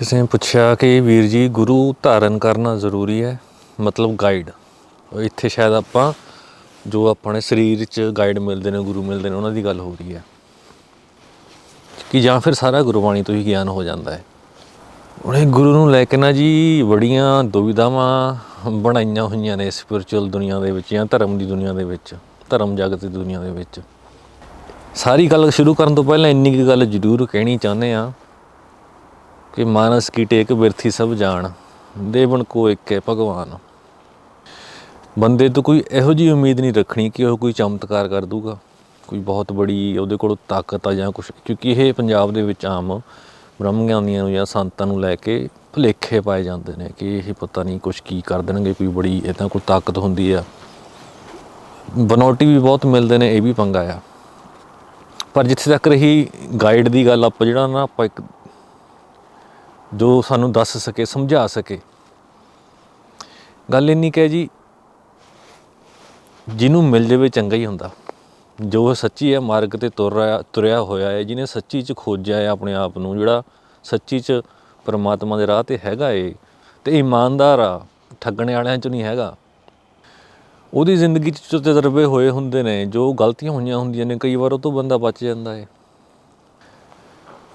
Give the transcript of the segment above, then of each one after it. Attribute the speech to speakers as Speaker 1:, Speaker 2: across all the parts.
Speaker 1: ਕਿਸੇ ਨੇ ਪੁੱਛਿਆ ਕਿ ਵੀਰ ਜੀ, ਗੁਰੂ ਧਾਰਨ ਕਰਨਾ ਜ਼ਰੂਰੀ ਹੈ? ਮਤਲਬ ਗਾਈਡ ਇੱਥੇ ਸ਼ਾਇਦ ਆਪਾਂ ਜੋ ਆਪਣੇ ਸਰੀਰ 'ਚ ਗਾਈਡ ਮਿਲਦੇ ਨੇ, ਗੁਰੂ ਮਿਲਦੇ ਨੇ, ਉਹਨਾਂ ਦੀ ਗੱਲ ਹੋ ਰਹੀ ਹੈ। ਕਿ ਜਾਂ ਫਿਰ ਸਾਰਾ ਗੁਰਬਾਣੀ ਤੋਂ ਹੀ ਗਿਆਨ ਹੋ ਜਾਂਦਾ ਹੈ। ਉਹਨੇ ਗੁਰੂ ਨੂੰ ਲੈ ਕੇ ਨਾ ਜੀ, ਬੜੀਆਂ ਦੁਵਿਧਾਵਾਂ ਬਣਾਈਆਂ ਹੋਈਆਂ ਨੇ ਸਪਿਰਚੁਅਲ ਦੁਨੀਆ ਦੇ ਵਿੱਚ ਜਾਂ ਧਰਮ ਦੀ ਦੁਨੀਆ ਦੇ ਵਿੱਚ, ਧਰਮ ਜਗਤ ਦੀ ਦੁਨੀਆ ਦੇ ਵਿੱਚ। ਸਾਰੀ ਗੱਲ ਸ਼ੁਰੂ ਕਰਨ ਤੋਂ ਪਹਿਲਾਂ ਇੰਨੀ ਕੁ ਗੱਲ ਜ਼ਰੂਰ ਕਹਿਣੀ ਚਾਹੁੰਦੇ ਆ ਕਿ ਮਾਨਸ ਕੀ ਟੇਕ ਬਿਰਥੀ ਸਭ ਜਾਣ, ਦੇਵਨ ਕੋ ਇੱਕ ਹੈ ਭਗਵਾਨ। ਬੰਦੇ ਤੋਂ ਕੋਈ ਇਹੋ ਜੀ ਉਮੀਦ ਨਹੀਂ ਰੱਖਣੀ ਕਿ ਉਹ ਕੋਈ ਚਮਤਕਾਰ ਕਰ ਦੂਗਾ, ਕੋਈ ਬਹੁਤ ਬੜੀ ਉਹਦੇ ਕੋਲ ਤਾਕਤ ਆ ਜਾਂ ਕੁਝ ਕਿਉਂਕਿ ਇਹ ਪੰਜਾਬ ਦੇ ਵਿੱਚ ਆਮ ਬ੍ਰਹਮ ਗਿਆਨੀਆਂ ਨੂੰ ਜਾਂ ਸੰਤਾਂ ਨੂੰ ਲੈ ਕੇ ਭੁਲੇਖੇ ਪਾਏ ਜਾਂਦੇ ਨੇ ਕਿ ਇਹ ਪਤਾ ਨਹੀਂ ਕੁਝ ਕੀ ਕਰ ਦੇਣਗੇ, ਕੋਈ ਬੜੀ ਇਦਾਂ ਕੋਈ ਤਾਕਤ ਹੁੰਦੀ ਆ। ਬਨੌਟੀ ਵੀ ਬਹੁਤ ਮਿਲਦੇ ਨੇ, ਇਹ ਵੀ ਪੰਗਾ ਆ। ਪਰ ਜਿੱਥੇ ਤੱਕ ਰਹੀ ਗਾਈਡ ਦੀ ਗੱਲ, ਆਪਾਂ ਜਿਹੜਾ ਨਾ ਆਪਾਂ ਇੱਕ ਜੋ ਸਾਨੂੰ ਦੱਸ ਸਕੇ, ਸਮਝਾ ਸਕੇ। ਗੱਲ ਇੰਨੀ ਕਹਿ ਜੀ, ਜਿਹਨੂੰ ਮਿਲ ਜਾਵੇ ਚੰਗਾ ਹੀ ਹੁੰਦਾ। ਜੋ ਸੱਚੀ ਹੈ, ਮਾਰਗ ਤੇ ਤੁਰ ਰਿਹਾ ਤੁਰਿਆ ਹੋਇਆ ਹੈ, ਜਿਹਨੇ ਸੱਚੀ ਚ ਖੋਜਿਆ ਹੈ ਆਪਣੇ ਆਪ ਨੂੰ, ਜਿਹੜਾ ਸੱਚੀ ਚ ਪਰਮਾਤਮਾ ਦੇ ਰਾਹ ਤੇ ਹੈਗਾ ਏ, ਤੇ ਇਮਾਨਦਾਰ ਆ, ਠੱਗਣੇ ਵਾਲਿਆਂ ਚ ਨਹੀਂ ਹੈਗਾ। ਉਹਦੀ ਜ਼ਿੰਦਗੀ 'ਚ ਤਜਰਬੇ ਹੋਏ ਹੁੰਦੇ ਨੇ, ਜੋ ਗਲਤੀਆਂ ਹੋਈਆਂ ਹੁੰਦੀਆਂ ਨੇ, ਕਈ ਵਾਰ ਉਹ ਤੋਂ ਬੰਦਾ ਬਚ ਜਾਂਦਾ ਹੈ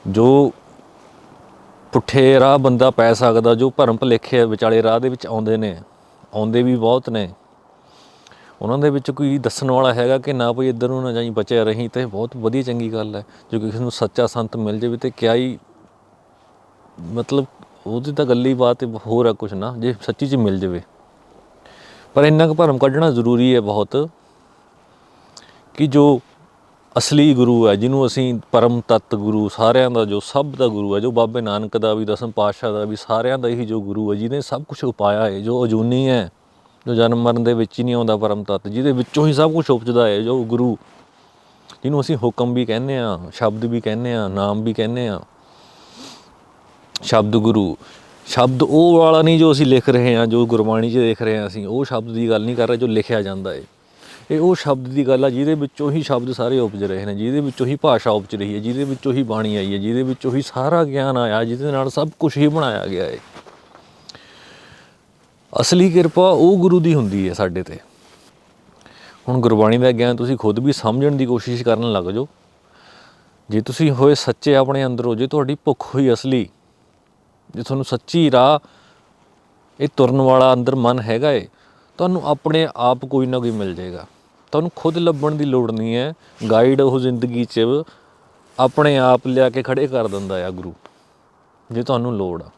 Speaker 1: ਜੋ ਪੁੱਠੇ ਰਾਹ ਬੰਦਾ ਪੈ ਸਕਦਾ ਜੋ ਭਰਮ ਭੁਲੇਖੇ ਵਿਚਾਲੇ ਰਾਹ ਦੇ ਵਿੱਚ ਆਉਂਦੇ ਨੇ, ਆਉਂਦੇ ਵੀ ਬਹੁਤ ਨੇ। ਉਹਨਾਂ ਦੇ ਵਿੱਚ ਕੋਈ ਦੱਸਣ ਵਾਲਾ ਹੈਗਾ ਕਿ ਨਾ ਭਈ ਇੱਧਰ ਨੂੰ ਨਾ ਜਾਈ ਬਚਿਆ ਰਹੀਂ ਤੇ ਬਹੁਤ ਵਧੀਆ ਚੰਗੀ ਗੱਲ ਹੈ। ਜੋ ਕਿਸੇ ਨੂੰ ਸੱਚਾ ਸੰਤ ਮਿਲ ਜਾਵੇ ਤੇ ਕਿਆ ਹੀ ਮਤਲਬ ਉਹਦੀ ਤਾਂ ਗੱਲ ਬਾਤ ਹੋਰ ਆ ਕੁਛ ਨਾ, ਜੇ ਸੱਚੀ ਚ ਮਿਲ ਜਾਵੇ। ਪਰ ਇੰਨਾ ਕੁ ਭਰਮ ਕੱਢਣਾ ਜ਼ਰੂਰੀ ਹੈ ਬਹੁਤ ਕਿ ਜੋ ਅਸਲੀ ਗੁਰੂ ਹੈ, ਜਿਹਨੂੰ ਅਸੀਂ ਪਰਮ ਤਤ ਗੁਰੂ ਸਾਰਿਆਂ ਦਾ, ਜੋ ਸਭ ਦਾ ਗੁਰੂ ਹੈ, ਜੋ ਬਾਬੇ ਨਾਨਕ ਦਾ ਵੀ, ਦਸਮ ਪਾਤਸ਼ਾਹ ਦਾ ਵੀ, ਸਾਰਿਆਂ ਦਾ ਹੀ ਜੋ ਗੁਰੂ ਹੈ, ਜਿਹਨੇ ਸਭ ਕੁਝ ਉਪਾਇਆ ਹੈ, ਜੋ ਅਜੂਨੀ ਹੈ, ਜੋ ਜਨਮ ਮਰਨ ਦੇ ਵਿੱਚ ਹੀ ਨਹੀਂ ਆਉਂਦਾ ਪਰਮ ਤਤ, ਜਿਹਦੇ ਵਿੱਚੋਂ ਹੀ ਸਭ ਕੁਝ ਉਪਜਦਾ ਹੈ, ਜੋ ਗੁਰੂ, ਜਿਹਨੂੰ ਅਸੀਂ ਹੁਕਮ ਵੀ ਕਹਿੰਦੇ ਆ ਸ਼ਬਦ ਵੀ ਕਹਿੰਦੇ ਆ ਨਾਮ ਵੀ ਕਹਿੰਦੇ ਆ ਸ਼ਬਦ ਗੁਰੂ, ਸ਼ਬਦ ਉਹ ਵਾਲਾ ਨਹੀਂ ਜੋ ਅਸੀਂ ਲਿਖ ਰਹੇ ਹਾਂ, ਜੋ ਗੁਰਬਾਣੀ 'ਚ ਦੇਖ ਰਹੇ ਹਾਂ ਅਸੀਂ, ਉਹ ਸ਼ਬਦ ਦੀ ਗੱਲ ਨਹੀਂ ਕਰ ਰਹੇ, ਜੋ ਲਿਖਿਆ ਜਾਂਦਾ ਹੈ। ਇਹ ਉਹ ਸ਼ਬਦ ਦੀ ਗੱਲ ਆ ਜਿਹਦੇ ਵਿੱਚੋਂ ਹੀ ਸ਼ਬਦ ਸਾਰੇ ਉਪਜ ਰਹੇ ਨੇ, ਜਿਹਦੇ ਵਿੱਚੋਂ ਹੀ ਭਾਸ਼ਾ ਉਪਜ ਰਹੀ ਹੈ, ਜਿਹਦੇ ਵਿੱਚੋਂ ਹੀ ਬਾਣੀ ਆਈ ਹੈ, ਜਿਹਦੇ ਵਿੱਚੋਂ ਹੀ ਸਾਰਾ ਗਿਆਨ ਆਇਆ, ਜਿਹਦੇ ਨਾਲ ਸਭ ਕੁਝ ਹੀ ਬਣਾਇਆ ਗਿਆ ਹੈ ਅਸਲੀ ਕਿਰਪਾ ਉਹ ਗੁਰੂ ਦੀ ਹੁੰਦੀ ਹੈ ਸਾਡੇ ਤੇ। ਹੁਣ ਗੁਰਬਾਣੀ ਦਾ ਗਿਆਨ ਤੁਸੀਂ ਖੁਦ ਵੀ ਸਮਝਣ ਦੀ ਕੋਸ਼ਿਸ਼ ਕਰਨ ਲੱਗ ਜਾਓ। ਜੇ ਤੁਸੀਂ ਹੋਏ ਸੱਚੇ ਆਪਣੇ ਅੰਦਰ ਹੋ ਜੇ ਤੁਹਾਡੀ ਭੁੱਖ ਹੋਈ ਅਸਲੀ, ਜੇ ਤੁਹਾਨੂੰ ਸੱਚੀ ਰਾਹ ਇਹ ਤੁਰਨ ਵਾਲਾ ਅੰਦਰ ਮਨ ਹੈਗਾ ਏ, ਤੁਹਾਨੂੰ ਆਪਣੇ ਆਪ ਕੋਈ ਨਾ ਕੋਈ ਮਿਲ ਜਾਏਗਾ। ਤੁਹਾਨੂੰ ਖੁਦ ਲੱਭਣ ਦੀ ਲੋੜ ਨਹੀਂ ਹੈ। ਗਾਈਡ ਉਹ ਜ਼ਿੰਦਗੀ 'ਚ ਆਪਣੇ ਆਪ ਲਿਆ ਕੇ ਖੜੇ ਕਰ ਦਿੰਦਾ ਆ ਗੁਰੂ। ਜੇ ਤੁਹਾਨੂੰ ਲੋੜ ਆ।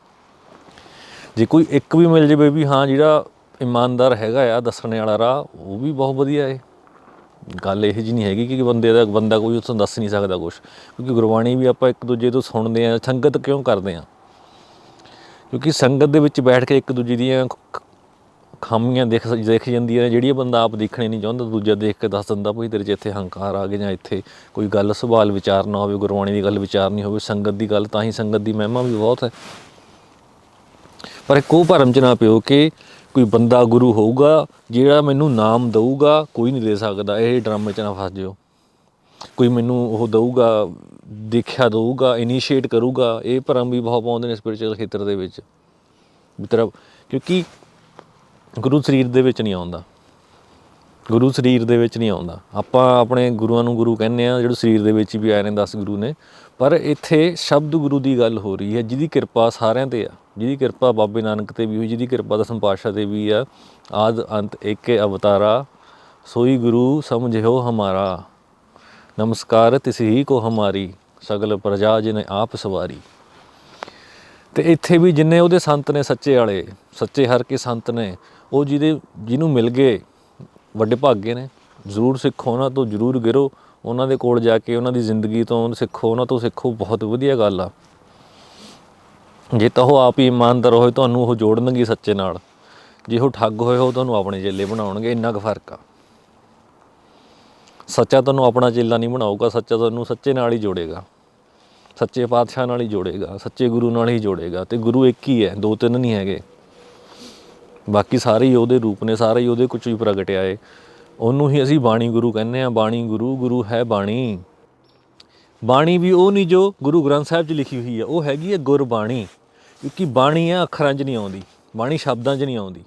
Speaker 1: ਜੇ ਕੋਈ ਇੱਕ ਵੀ ਮਿਲ ਜਾਵੇ ਵੀ ਹਾਂ ਜਿਹੜਾ ਇਮਾਨਦਾਰ ਹੈਗਾ ਆ, ਦੱਸਣ ਵਾਲਾ ਰਾਹ ਉਹ ਵੀ ਬਹੁਤ ਵਧੀਆ ਏ। ਗੱਲ ਇਹ ਜੀ ਨਹੀਂ ਹੈਗੀ ਕਿ ਬੰਦੇ ਦਾ, ਬੰਦਾ ਕੋਈ ਉਥੋਂ ਦੱਸ ਨਹੀਂ ਸਕਦਾ ਕੁਝ ਕਿਉਂਕਿ ਗੁਰਬਾਣੀ ਵੀ ਆਪਾਂ ਇੱਕ ਦੂਜੇ ਤੋਂ ਸੁਣਦੇ ਆ, ਸੰਗਤ ਕਿਉਂ ਕਰਦੇ ਆ? ਕਿਉਂਕਿ ਸੰਗਤ ਦੇ ਵਿੱਚ ਬੈਠ ਕੇ ਇੱਕ ਦੂਜੇ ਦੀਆਂ ਖਾਮੀਆਂ ਦੇਖ ਦੇਖ ਜਾਂਦੀਆਂ ਨੇ, ਜਿਹੜੀਆਂ ਬੰਦਾ ਆਪ ਦੇਖਣੇ ਨਹੀਂ ਚਾਹੁੰਦਾ, ਦੂਜਾ ਦੇਖ ਕੇ ਦੱਸ ਦਿੰਦਾ ਭਈ ਤੇਰੇ 'ਚ ਇੱਥੇ ਹੰਕਾਰ ਆ ਗਿਆ ਜਾਂ ਇੱਥੇ ਕੋਈ ਗੱਲ ਸਵਾਲ ਵਿਚਾਰ ਨਾ ਹੋਵੇ ਗੁਰਬਾਣੀ ਦੀ ਗੱਲ ਵਿਚਾਰਨੀ ਹੋਵੇ, ਸੰਗਤ ਦੀ ਗੱਲ ਤਾਂ ਹੀ ਸੰਗਤ ਦੀ ਮਹਿਮਾ ਵੀ ਬਹੁਤ ਹੈ। ਪਰ ਇੱਕ ਉਹ ਭਰਮ ਚ ਨਾ ਪਿਓ ਕਿ ਕੋਈ ਬੰਦਾ ਗੁਰੂ ਹੋਊਗਾ, ਜਿਹੜਾ ਮੈਨੂੰ ਨਾਮ ਦਊਗਾ, ਕੋਈ ਨਹੀਂ ਦੇ ਸਕਦਾ, ਇਹ ਡਰਾਮੇ ਚ ਨਾ ਫਸ ਜਿਓ। ਕੋਈ ਮੈਨੂੰ ਉਹ ਦਊਗਾ, ਦੇਖਿਆ ਦਊਗਾ, ਇਨੀਸ਼ੀਏਟ ਕਰੂਗਾ, ਇਹ ਭਰਮ ਵੀ ਬਹੁਤ ਪਾਉਂਦੇ ਨੇ ਸਪਿਰਚੁਅਲ ਖੇਤਰ ਦੇ ਵਿੱਚ। ਵੀ ਤਰ੍ਹਾਂ ਕਿਉਂਕਿ ਗੁਰੂ ਸਰੀਰ ਦੇ ਵਿੱਚ ਨਹੀਂ ਆਉਂਦਾ। ਗੁਰੂ ਸਰੀਰ ਦੇ ਵਿੱਚ ਨਹੀਂ ਆਉਂਦਾ। ਆਪਾਂ ਆਪਣੇ ਗੁਰੂਆਂ ਨੂੰ ਗੁਰੂ ਕਹਿੰਦੇ ਆ ਜਿਹੜੇ ਸਰੀਰ ਦੇ ਵਿੱਚ ਵੀ ਆਏ ਨੇ 10 ਗੁਰੂ ਨੇ। ਪਰ ਇੱਥੇ ਸ਼ਬਦ ਗੁਰੂ ਦੀ ਗੱਲ ਹੋ ਰਹੀ ਹੈ, ਜਿਹਦੀ ਕਿਰਪਾ ਸਾਰਿਆਂ ਤੇ ਆ। ਜਿਹਦੀ ਕਿਰਪਾ ਬਾਬੇ ਨਾਨਕ ਤੇ ਵੀ ਹੋਈ, ਜਿਹਦੀ ਕਿਰਪਾ ਦਸਮ ਪਾਤਸ਼ਾਹ ਤੇ ਵੀ ਆ। ਆਦ, ਅੰਤ, ਏਕੇ, ਅਵਤਾਰਾ, ਸੋਈ ਗੁਰੂ, ਸਮਝਿਓ ਹਮਾਰਾ। ਨਮਸਕਾਰ, ਤਿਸ ਹੀ ਕੋ ਹਮਾਰੀ, ਸਗਲ ਪ੍ਰਜਾ ਜਿਨੇ ਆਪ ਸਵਾਰੀ। ਤੇ ਇੱਥੇ ਵੀ ਜਿੰਨੇ ਉਹਦੇ ਸੰਤ ਨੇ, ਸੱਚੇ ਵਾਲੇ, ਸੱਚੇ ਹਰ ਕੇ ਸੰਤ ਨੇ ਉਹ ਜਿਹਦੇ ਜਿਹਨੂੰ ਮਿਲ ਗਏ, ਵੱਡੇ ਭਾਗੇ ਨੇ, ਜ਼ਰੂਰ ਸਿੱਖੋ ਉਹਨਾਂ ਤੋਂ, ਜ਼ਰੂਰ ਗਿਰੋ। ਉਹਨਾਂ ਦੇ ਕੋਲ ਜਾ ਕੇ ਉਹਨਾਂ ਦੀ ਜ਼ਿੰਦਗੀ ਤੋਂ ਸਿੱਖੋ, ਉਹਨਾਂ ਤੋਂ ਸਿੱਖੋ, ਬਹੁਤ ਵਧੀਆ ਗੱਲ ਆ। ਜੇ ਤਾਂ ਉਹ ਆਪ ਹੀ ਇਮਾਨਦਾਰ ਹੋਏ, ਤੁਹਾਨੂੰ ਉਹ ਜੋੜਨਗੇ ਸੱਚੇ ਨਾਲ। ਜੇ ਉਹ ਠੱਗ ਹੋਏ ਹੋ ਤੁਹਾਨੂੰ ਆਪਣੇ ਚੇਲੇ ਬਣਾਉਣਗੇ, ਇੰਨਾ ਕੁ ਫ਼ਰਕ ਆ। ਸੱਚਾ ਤੁਹਾਨੂੰ ਆਪਣਾ ਚੇਲਾ ਨਹੀਂ ਬਣਾਊਗਾ, ਸੱਚਾ ਤੁਹਾਨੂੰ ਸੱਚੇ ਨਾਲ ਹੀ ਜੋੜੇਗਾ। ਸੱਚੇ ਪਾਤਸ਼ਾਹ ਨਾਲ ਹੀ ਜੋੜੇਗਾ, ਸੱਚੇ ਗੁਰੂ ਨਾਲ ਹੀ ਜੋੜੇਗਾ, ਤੇ ਗੁਰੂ ਇੱਕ ਹੀ ਹੈ, ਦੋ ਤਿੰਨ ਨਹੀਂ ਹੈਗੇ। ਬਾਕੀ ਸਾਰੇ ਹੀ ਉਹਦੇ ਰੂਪ ਨੇ, ਸਾਰੇ ਹੀ ਉਹਦੇ ਕੁਝ ਹੀ ਪ੍ਰਗਟਿਆ ਏ ਉਹਨੂੰ ਹੀ ਅਸੀਂ ਬਾਣੀ ਗੁਰੂ ਕਹਿੰਦੇ ਆ ਬਾਣੀ ਗੁਰੂ ਗੁਰੂ ਹੈ ਬਾਣੀ। ਬਾਣੀ ਵੀ ਉਹ ਨਹੀਂ ਜੋ ਗੁਰੂ ਗ੍ਰੰਥ ਸਾਹਿਬ 'ਚ ਲਿਖੀ ਹੋਈ ਹੈ ਉਹ ਹੈਗੀ ਹੈ ਗੁਰਬਾਣੀ। ਕਿਉਂਕਿ ਬਾਣੀ ਹੈ ਅੱਖਰਾਂ 'ਚ ਨਹੀਂ ਆਉਂਦੀ, ਬਾਣੀ ਸ਼ਬਦਾਂ 'ਚ ਨਹੀਂ ਆਉਂਦੀ।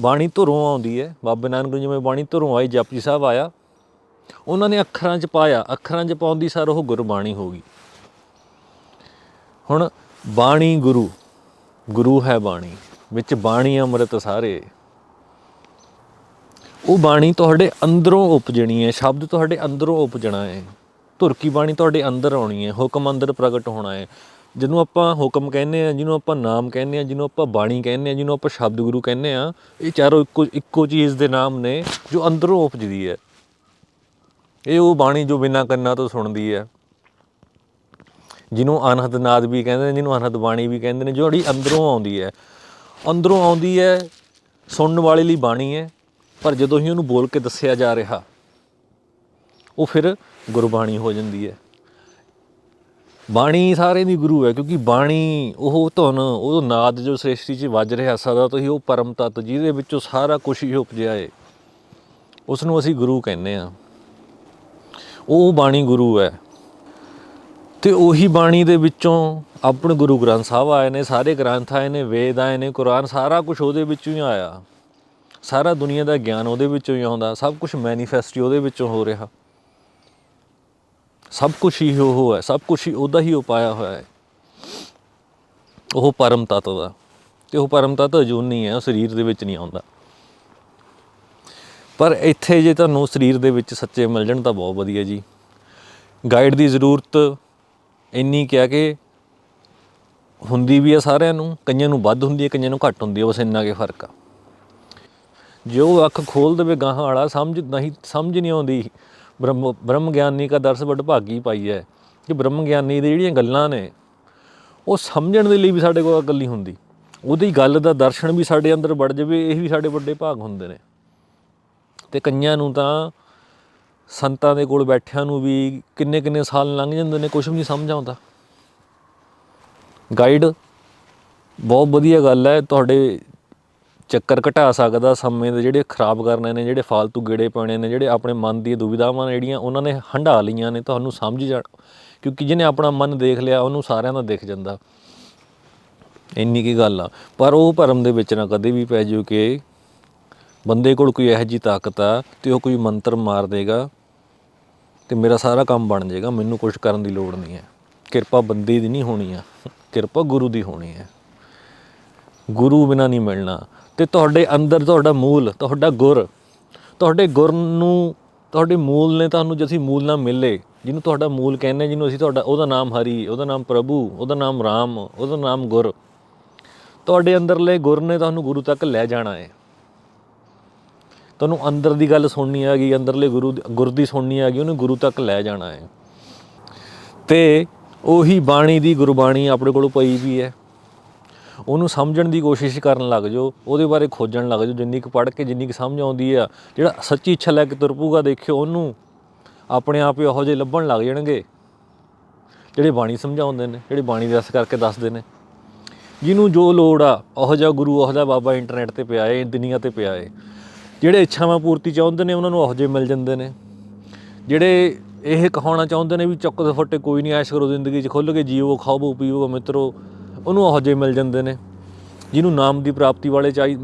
Speaker 1: ਬਾਣੀ ਧੁਰੋਂ ਆਉਂਦੀ ਹੈ। ਬਾਬੇ ਨਾਨਕ ਨੂੰ ਜਿਵੇਂ ਬਾਣੀ ਧੁਰੋਂ ਆਈ ਜਪਜੀ ਸਾਹਿਬ ਆਇਆ। ਉਹਨਾਂ ਨੇ ਅੱਖਰਾਂ 'ਚ ਪਾਇਆ, ਅੱਖਰਾਂ 'ਚ ਪਾਉਂਦੀ ਸਰ ਉਹ ਗੁਰਬਾਣੀ ਹੋ ਗਈ। ਹੁਣ ਬਾਣੀ ਗੁਰੂ ਗੁਰੂ ਹੈ ਬਾਣੀ। ਵਿੱਚ ਬਾਣੀ ਅੰਮ੍ਰਿਤ ਸਾਰੇ। ਉਹ ਬਾਣੀ ਤੁਹਾਡੇ ਅੰਦਰੋਂ ਉਪਜਣੀ ਹੈ, ਸ਼ਬਦ ਤੁਹਾਡੇ ਅੰਦਰੋਂ ਉਪਜਣਾ ਹੈ। ਧੁਰਕੀ ਬਾਣੀ ਤੁਹਾਡੇ ਅੰਦਰ ਆਉਣੀ ਹੈ, ਹੁਕਮ ਅੰਦਰ ਪ੍ਰਗਟ ਹੋਣਾ ਹੈ। ਜਿਹਨੂੰ ਆਪਾਂ ਹੁਕਮ ਕਹਿੰਦੇ ਆ ਜਿਹਨੂੰ ਆਪਾਂ ਨਾਮ ਕਹਿੰਦੇ ਆ ਜਿਹਨੂੰ ਆਪਾਂ ਬਾਣੀ ਕਹਿੰਦੇ ਆ ਜਿਹਨੂੰ ਆਪਾਂ ਸ਼ਬਦ ਗੁਰੂ ਕਹਿੰਦੇ ਆ ਇਹ ਚਾਰੋਂ ਇੱਕੋ ਇੱਕੋ ਚੀਜ਼ ਦੇ ਨਾਮ ਨੇ ਜੋ ਅੰਦਰੋਂ ਉਪਜਦੀ ਹੈ। ਇਹ ਉਹ ਬਾਣੀ ਜੋ ਬਿਨਾਂ ਕੰਨਾਂ ਤੋਂ ਸੁਣਦੀ ਹੈ। ਜਿਹਨੂੰ ਅਨਹਦ ਨਾਦ ਵੀ ਕਹਿੰਦੇ ਨੇ, ਜਿਹਨੂੰ ਅਨਹਦ ਬਾਣੀ ਵੀ ਕਹਿੰਦੇ ਨੇ ਜਿਹੜੀ ਅੰਦਰੋਂ ਆਉਂਦੀ ਹੈ। ਅੰਦਰੋਂ ਆਉਂਦੀ ਹੈ, ਸੁਣਨ ਵਾਲੇ ਲਈ ਬਾਣੀ ਹੈ, ਪਰ ਜਦੋਂ ਹੀ ਉਹਨੂੰ ਬੋਲ ਕੇ ਦੱਸਿਆ ਜਾ ਰਿਹਾ, ਉਹ ਫਿਰ ਗੁਰਬਾਣੀ ਹੋ ਜਾਂਦੀ ਹੈ। ਬਾਣੀ ਸਾਰੇ ਦੀ ਗੁਰੂ ਹੈ, ਕਿਉਂਕਿ ਬਾਣੀ ਉਹ ਧੁਨ, ਉਹ ਨਾਦ ਜੋ ਸ੍ਰਿਸ਼ਟੀ 'ਚ ਵੱਜ ਰਿਹਾ, ਸਦਾ ਤੋਂ ਹੀ ਉਹ ਪਰਮ ਤਤ, ਜਿਹਦੇ ਵਿੱਚੋਂ ਸਾਰਾ ਕੁਝ ਹੀ ਉਪਜਿਆ ਹੈ ਉਸ ਨੂੰ ਅਸੀਂ ਗੁਰੂ ਕਹਿੰਦੇ ਆ ਉਹ ਬਾਣੀ ਗੁਰੂ ਹੈ। ਤੇ ਉਹੀ ਬਾਣੀ ਦੇ ਵਿੱਚੋਂ ਆਪਣੇ ਗੁਰੂ ਗ੍ਰੰਥ ਸਾਹਿਬ ਆਏ ਨੇ, ਸਾਰੇ ਗ੍ਰੰਥ ਆਏ ਨੇ, ਵੇਦ ਆਏ ਨੇ, ਕੁਰਾਨ ਸਾਰਾ ਕੁਝ ਉਹਦੇ ਵਿੱਚੋਂ ਹੀ ਆਇਆ। ਸਾਰਾ ਦੁਨੀਆ ਦਾ ਗਿਆਨ ਉਹਦੇ ਵਿੱਚੋਂ ਹੀ ਆਉਂਦਾ, ਸਭ ਕੁਝ ਮੈਨੀਫੈਸਟ ਹੀ ਉਹਦੇ ਵਿੱਚੋਂ ਹੋ ਰਿਹਾ। ਸਭ ਕੁਝ ਹੀ ਉਹ ਹੈ ਸਭ ਕੁਝ ਹੀ ਉਹਦਾ ਹੀ ਉਪਾਇਆ ਹੋਇਆ ਹੈ। ਉਹ ਪਰਮ ਤਤ ਦਾ, ਤੇ ਉਹ ਪਰਮ ਤਤ ਅਜੂਨੀ ਹੈ, ਉਹ ਸਰੀਰ ਦੇ ਵਿੱਚ ਨਹੀਂ ਆਉਂਦਾ। ਪਰ ਇੱਥੇ ਜੇ ਤੁਹਾਨੂੰ ਸਰੀਰ ਦੇ ਵਿੱਚ ਸੱਚੇ ਮਿਲ ਜਾਣ ਤਾਂ ਬਹੁਤ ਵਧੀਆ ਜੀ। ਗਾਈਡ ਦੀ ਜ਼ਰੂਰਤ ਇੰਨੀ ਕਿਹਾ ਕਿ ਹੁੰਦੀ ਵੀ ਹੈ ਸਾਰਿਆਂ ਨੂੰ, ਕਈਆਂ ਨੂੰ ਵੱਧ ਹੁੰਦੀ ਹੈ ਕਈਆਂ ਨੂੰ ਘੱਟ ਹੁੰਦੀ ਹੈ ਬਸ ਇੰਨਾ ਕੇ ਫ਼ਰਕ ਆ। ਜੋ ਅੱਖ ਖੋਲ ਦੇਵੇ ਗਾਹਾਂ ਵਾਲਾ, ਸਮਝ ਨਹੀਂ ਸਮਝ ਨਹੀਂ ਆਉਂਦੀ। ਬ੍ਰਹਮ ਬ੍ਰਹਮ ਗਿਆਨੀ ਦਾ ਦਰਸ ਵੱਡ ਭਾਗੀ ਪਾਈ ਹੈ ਕਿ ਬ੍ਰਹਮ ਗਿਆਨੀ ਦੀ ਜਿਹੜੀਆਂ ਗੱਲਾਂ ਨੇ, ਉਹ ਸਮਝਣ ਦੇ ਲਈ ਵੀ ਸਾਡੇ ਕੋਲ ਅਕਲ ਨਹੀਂ ਹੁੰਦੀ। ਉਹਦੀ ਗੱਲ ਦਾ ਦਰਸ਼ਨ ਵੀ ਸਾਡੇ ਅੰਦਰ ਵੜ ਜਾਵੇ, ਇਹ ਵੀ ਸਾਡੇ ਵੱਡੇ ਭਾਗ ਹੁੰਦੇ ਨੇ। ਤੇ ਕਈਆਂ ਨੂੰ ਤਾਂ ਸੰਤਾਂ ਦੇ ਕੋਲ ਬੈਠਿਆਂ ਨੂੰ ਵੀ ਕਿੰਨੇ ਕਿੰਨੇ ਸਾਲ ਲੰਘ ਜਾਂਦੇ ਨੇ ਕੁਝ ਵੀ ਨਹੀਂ ਸਮਝ ਆਉਂਦਾ। ਗਾਈਡ ਬਹੁਤ ਵਧੀਆ ਗੱਲ ਹੈ, ਤੁਹਾਡੇ ਚੱਕਰ ਘਟਾ ਸਕਦਾ, ਸਮੇਂ ਦੇ ਜਿਹੜੇ ਖਰਾਬ ਕਰਨੇ ਨੇ, ਜਿਹੜੇ ਫालतू ਗੇੜੇ ਪਾਣੇ ਨੇ, ਜਿਹੜੇ ਆਪਣੇ ਮਨ ਦੀਆਂ ਦੁਵਿਧਾਵਾਂ ਨੇ ਜਿਹੜੀਆਂ ਉਹਨਾਂ ਨੇ ਹੰਢਾ ਲਈਆਂ ਨੇ, ਤੁਹਾਨੂੰ ਸਮਝ ਜਾਣ, ਕਿਉਂਕਿ ਜਿਹਨੇ ਆਪਣਾ ਮਨ ਦੇਖ ਲਿਆ, ਉਹਨੂੰ ਸਾਰਿਆਂ ਦਾ ਦਿਖ ਜਾਂਦਾ। ਇੰਨੀ ਕੀ ਗੱਲ ਆ। ਪਰ ਉਹ ਭਰਮ ਦੇ ਵਿੱਚ ਨਾ ਕਦੇ ਵੀ ਪੈ ਜਿਓ ਕਿ ਬੰਦੇ ਕੋਲ ਕੋਈ ਇਹੋ ਜੀ ਤਾਕਤ ਆ ਤੇ ਉਹ ਕੋਈ ਮੰਤਰ ਮਾਰ ਦੇਗਾ ਤੇ ਮੇਰਾ ਸਾਰਾ ਕੰਮ ਬਣ ਜਾਏਗਾ, ਮੈਨੂੰ ਕੁਝ ਕਰਨ ਦੀ ਲੋੜ ਨਹੀਂ ਹੈ। ਕਿਰਪਾ ਬੰਦੇ ਦੀ ਨਹੀਂ ਹੋਣੀ ਆ। ਕਿਰਪਾ ਗੁਰੂ ਦੀ ਹੋਣੀ ਹੈ। ਗੁਰੂ ਬਿਨਾ ਨਹੀਂ ਮਿਲਣਾ। ਤੇ ਤੁਹਾਡੇ ਅੰਦਰ ਤੁਹਾਡਾ ਮੂਲ, ਤੁਹਾਡਾ ਗੁਰ, ਤੁਹਾਡੇ ਗੁਰ ਨੂੰ, ਤੁਹਾਡੇ ਮੂਲ ਨੇ ਤੁਹਾਨੂੰ ਜੇ ਅਸੀਂ ਮੂਲ ਨਾਲ ਮਿਲੇ, ਜਿਹਨੂੰ ਤੁਹਾਡਾ ਮੂਲ ਕਹਿੰਦੇ ਜਿਹਨੂੰ ਅਸੀਂ ਤੁਹਾਡਾ, ਉਹਦਾ ਨਾਮ ਹਰੀ, ਉਹਦਾ ਨਾਮ ਪ੍ਰਭੂ, ਉਹਦਾ ਨਾਮ ਰਾਮ, ਉਹਦਾ ਨਾਮ ਗੁਰ, ਤੁਹਾਡੇ ਅੰਦਰਲੇ ਗੁਰ ਨੇ ਤੁਹਾਨੂੰ ਗੁਰੂ ਤੱਕ ਲੈ ਜਾਣਾ ਹੈ। ਤੁਹਾਨੂੰ ਅੰਦਰ ਦੀ ਗੱਲ ਸੁਣਨੀ ਆ ਗਈ, ਅੰਦਰਲੇ ਗੁਰੂ ਦੀ- ਗੁਰ ਦੀ ਸੁਣਨੀ ਆ ਗਈ, ਉਹਨੂੰ ਗੁਰੂ ਤੱਕ ਲੈ ਜਾਣਾ ਹੈ। ਤੇ ਉਹੀ ਬਾਣੀ ਦੀ ਗੁਰਬਾਣੀ ਆਪਣੇ ਕੋਲ ਪਈ ਵੀ ਹੈ। ਉਹਨੂੰ ਸਮਝਣ ਦੀ ਕੋਸ਼ਿਸ਼ ਕਰਨ ਲੱਗ ਜਾਓ, ਉਹਦੇ ਬਾਰੇ ਖੋਜਣ ਲੱਗ ਜਾਓ, ਜਿੰਨੀ ਕੁ ਪੜ੍ਹ ਕੇ ਜਿੰਨੀ ਕੁ ਸਮਝ ਆਉਂਦੀ ਆ, ਜਿਹੜਾ ਸੱਚੀ ਇੱਛਾ ਲੈ ਕੇ ਤੁਰ ਪੂਗਾ ਦੇਖਿਓ ਉਹਨੂੰ ਆਪਣੇ ਆਪ ਹੀ ਉਹੋ ਜਿਹੇ ਲੱਭਣ ਲੱਗ ਜਾਣਗੇ। ਜਿਹੜੇ ਬਾਣੀ ਸਮਝਾਉਂਦੇ ਨੇ, ਜਿਹੜੇ ਬਾਣੀ ਦੇ ਰਸ ਕਰਕੇ ਦੱਸਦੇ ਨੇ। ਜਿਹਨੂੰ ਜੋ ਲੋੜ ਆ, ਉਹੋ ਜਿਹਾ ਗੁਰੂ, ਉਹੋ ਜਿਹਾ ਬਾਬਾ ਇੰਟਰਨੈਟ ਤੇ ਪਿਆ ਏ, ਦੁਨੀਆ ਤੇ ਪਿਆ ਏ। ਜਿਹੜੇ ਇੱਛਾਵਾਂ ਪੂਰਤੀ ਚਾਹੁੰਦੇ ਨੇ, ਉਹਨਾਂ ਨੂੰ ਉਹੋ ਜਿਹੇ ਮਿਲ ਜਾਂਦੇ ਨੇ। ਜਿਹੜੇ ਇਹ ਕਹਾਉਣਾ ਚਾਹੁੰਦੇ ਨੇ ਵੀ ਚੱਕ ਦੇ ਫੱਟੇ, ਕੋਈ ਨਹੀਂ, ਐਸ਼ ਕਰੋ, ਜ਼ਿੰਦਗੀ 'ਚ ਖੁੱਲ੍ਹ ਕੇ ਜੀਓ ਖਾਓ, ਪੀਓ, ਮਿੱਤਰੋ। ਉਹਨੂੰ ਉਹੋ ਜਿਹੇ ਮਿਲ ਜਾਂਦੇ ਨੇ, ਜਿਹਨੂੰ ਨਾਮ ਦੀ ਪ੍ਰਾਪਤੀ ਵਾਲੇ ਚਾਹੀ,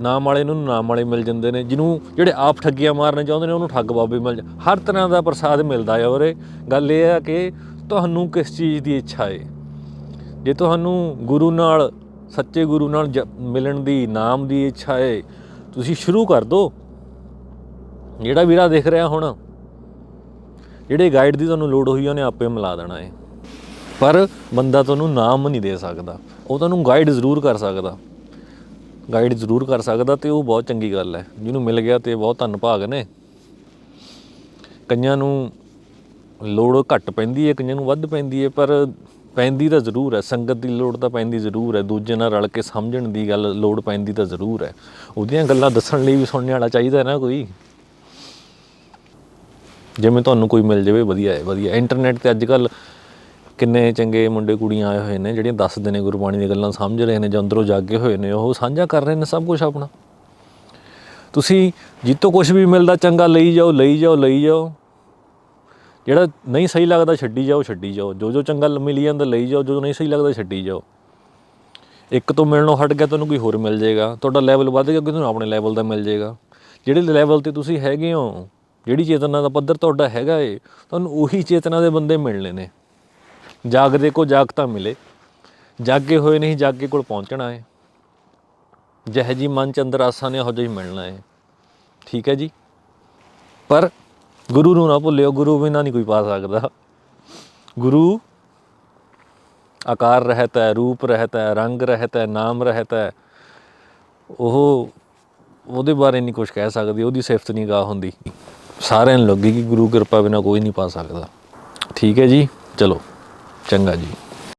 Speaker 1: ਨਾਮ ਵਾਲੇ ਨੂੰ ਨਾਮ ਵਾਲੇ ਮਿਲ ਜਾਂਦੇ ਨੇ, ਜਿਹਨੂੰ ਜਿਹੜੇ ਆਪ ਠੱਗੀਆਂ ਮਾਰਨੇ ਚਾਹੁੰਦੇ ਨੇ, ਉਹਨੂੰ ਠੱਗ ਬਾਬੇ ਮਿਲ ਜਾ, ਹਰ ਤਰ੍ਹਾਂ ਦਾ ਪ੍ਰਸਾਦ ਮਿਲਦਾ ਹੈ ਔਰੇ ਗੱਲ ਇਹ ਆ ਕਿ ਤੁਹਾਨੂੰ ਕਿਸ ਚੀਜ਼ ਦੀ ਇੱਛਾ ਹੈ ਜੇ ਤੁਹਾਨੂੰ ਗੁਰੂ ਨਾਲ, ਸੱਚੇ ਗੁਰੂ ਨਾਲ ਜ- ਮਿਲਣ ਦੀ, ਨਾਮ ਦੀ ਇੱਛਾ ਹੈ ਤੁਸੀਂ ਸ਼ੁਰੂ ਕਰ ਦਿਓ ਜਿਹੜਾ ਵੀਰਾ ਦੇਖ ਰਿਹਾ ਹੁਣ ਜਿਹੜੇ ਗਾਈਡ ਦੀ ਤੁਹਾਨੂੰ ਲੋੜ ਹੋਈ ਉਹਨੇ ਆਪੇ ਮਿਲਾ ਦੇਣਾ ਹੈ ਪਰ ਬੰਦਾ ਤੁਹਾਨੂੰ ਨਾਮ ਨਹੀਂ ਦੇ ਸਕਦਾ। ਉਹ ਤੁਹਾਨੂੰ ਗਾਈਡ ਜ਼ਰੂਰ ਕਰ ਸਕਦਾ। ਗਾਈਡ ਜ਼ਰੂਰ ਕਰ ਸਕਦਾ ਤੇ ਉਹ ਬਹੁਤ ਚੰਗੀ ਗੱਲ ਹੈ। ਜਿਹਨੂੰ ਮਿਲ ਗਿਆ ਤੇ ਬਹੁਤ ਧੰਨ ਭਾਗ ਨੇ। ਕਈਆਂ ਨੂੰ ਲੋੜ ਘੱਟ ਪੈਂਦੀ ਹੈ, ਕਈਆਂ ਨੂੰ ਵੱਧ ਪੈਂਦੀ ਹੈ, ਪਰ ਪੈਂਦੀ ਤਾਂ ਜ਼ਰੂਰ ਹੈ। ਸੰਗਤ ਦੀ ਲੋੜ ਤਾਂ ਪੈਂਦੀ ਜ਼ਰੂਰ ਹੈ। ਦੂਜੇ ਨਾਲ ਰਲ ਕੇ ਸਮਝਣ ਦੀ ਗੱਲ ਲੋੜ ਪੈਂਦੀ ਤਾਂ ਜ਼ਰੂਰ ਹੈ। ਉਹਦੀਆਂ ਗੱਲਾਂ ਦੱਸਣ ਲਈ ਵੀ ਸੁਣਨ ਵਾਲਾ ਚਾਹੀਦਾ ਨਾ ਕੋਈ। ਜਿਵੇਂ ਤੁਹਾਨੂੰ ਕੋਈ ਮਿਲ ਜਾਵੇ, ਵਧੀਆ ਹੈ, ਵਧੀਆ ਇੰਟਰਨੈਟ ਤੇ ਅੱਜ ਕੱਲ ਕਿੰਨੇ ਚੰਗੇ ਮੁੰਡੇ ਕੁੜੀਆਂ ਆਏ ਹੋਏ ਨੇ, ਜਿਹੜੀਆਂ ਦੱਸਦੇ ਨੇ ਗੁਰਬਾਣੀ ਦੀਆਂ ਗੱਲਾਂ ਸਮਝ ਰਹੇ ਨੇ ਜਾਂ ਅੰਦਰੋਂ ਜਾਗੇ ਹੋਏ ਨੇ, ਉਹ ਸਾਂਝਾ ਕਰ ਰਹੇ ਨੇ ਸਭ ਕੁਝ ਆਪਣਾ। ਤੁਸੀਂ ਜਿੱਤੋਂ ਕੁਝ ਵੀ ਮਿਲਦਾ ਚੰਗਾ ਲਈ ਜਾਓ ਲਈ ਜਾਓ ਲਈ ਜਾਓ। ਜਿਹੜਾ ਨਹੀਂ ਸਹੀ ਲੱਗਦਾ ਛੱਡੀ ਜਾਓ ਛੱਡੀ ਜਾਓ। ਜੋ ਜੋ ਚੰਗਾ ਮਿਲੀ ਜਾਂਦਾ ਲਈ ਜਾਓ, ਜੋ ਨਹੀਂ ਸਹੀ ਲੱਗਦਾ ਛੱਡੀ ਜਾਓ। ਇੱਕ ਤੋਂ ਮਿਲਣੋਂ ਹਟ ਗਿਆ, ਤੁਹਾਨੂੰ ਕੋਈ ਹੋਰ ਮਿਲ ਜਾਏਗਾ। ਤੁਹਾਡਾ ਲੈਵਲ ਵੱਧ ਗਿਆ ਤੁਹਾਨੂੰ ਆਪਣੇ ਲੈਵਲ ਦਾ ਮਿਲ ਜਾਏਗਾ। ਜਿਹੜੇ ਲੈਵਲ ਤੇ ਤੁਸੀਂ ਹੈਗੇ ਹੋ ਜਿਹੜੀ ਚੇਤਨਾ ਦਾ ਪੱਧਰ ਤੁਹਾਡਾ ਹੈਗਾ ਏ, ਤੁਹਾਨੂੰ ਉਹੀ ਚੇਤਨਾ ਦੇ ਬੰਦੇ ਮਿਲਣੇ ਨੇ। ਜਾਗਦੇ ਕੋ ਜਾਗਤਾ ਮਿਲੇ। ਜਾਗੇ ਹੋਏ ਨਹੀਂ ਜਾਗੇ ਕੋਲ ਪਹੁੰਚਣਾ ਏ। ਜਿਹੇ ਜੀ ਮਨ ਚ ਅੰਦਰ ਆਸਾਂ ਨੇ, ਉਹੋ ਜਿਹਾ ਹੀ ਮਿਲਣਾ ਏ। ਠੀਕ ਹੈ ਜੀ? ਪਰ ਗੁਰੂ ਨੂੰ ਨਾ ਭੁੱਲਿਓ, ਗੁਰੂ ਬਿਨਾਂ ਨਹੀਂ ਕੋਈ ਪਾ ਸਕਦਾ। ਗੁਰੂ ਆਕਾਰ ਰਹਿਤਾ ਹੈ, ਰੂਪ ਰਹਿਤਾ ਹੈ, ਰੰਗ ਰਹਿਤਾ ਹੈ, ਨਾਮ ਰਹਿਤਾ ਹੈ। ਉਹ ਉਹਦੇ ਬਾਰੇ ਨਹੀਂ ਕੁਝ ਕਹਿ ਸਕਦੀ, ਉਹਦੀ ਸਿਫਤ ਨਹੀਂ ਗਾ ਹੁੰਦੀ। ਸਾਰਿਆਂ ਨੂੰ ਲੱਗੀ ਕਿ ਗੁਰੂ ਕਿਰਪਾ ਬਿਨਾਂ ਕੋਈ ਨਹੀਂ ਪਾ ਸਕਦਾ। ਠੀਕ ਹੈ ਜੀ? ਚਲੋ, ਚੰਗਾ ਜੀ।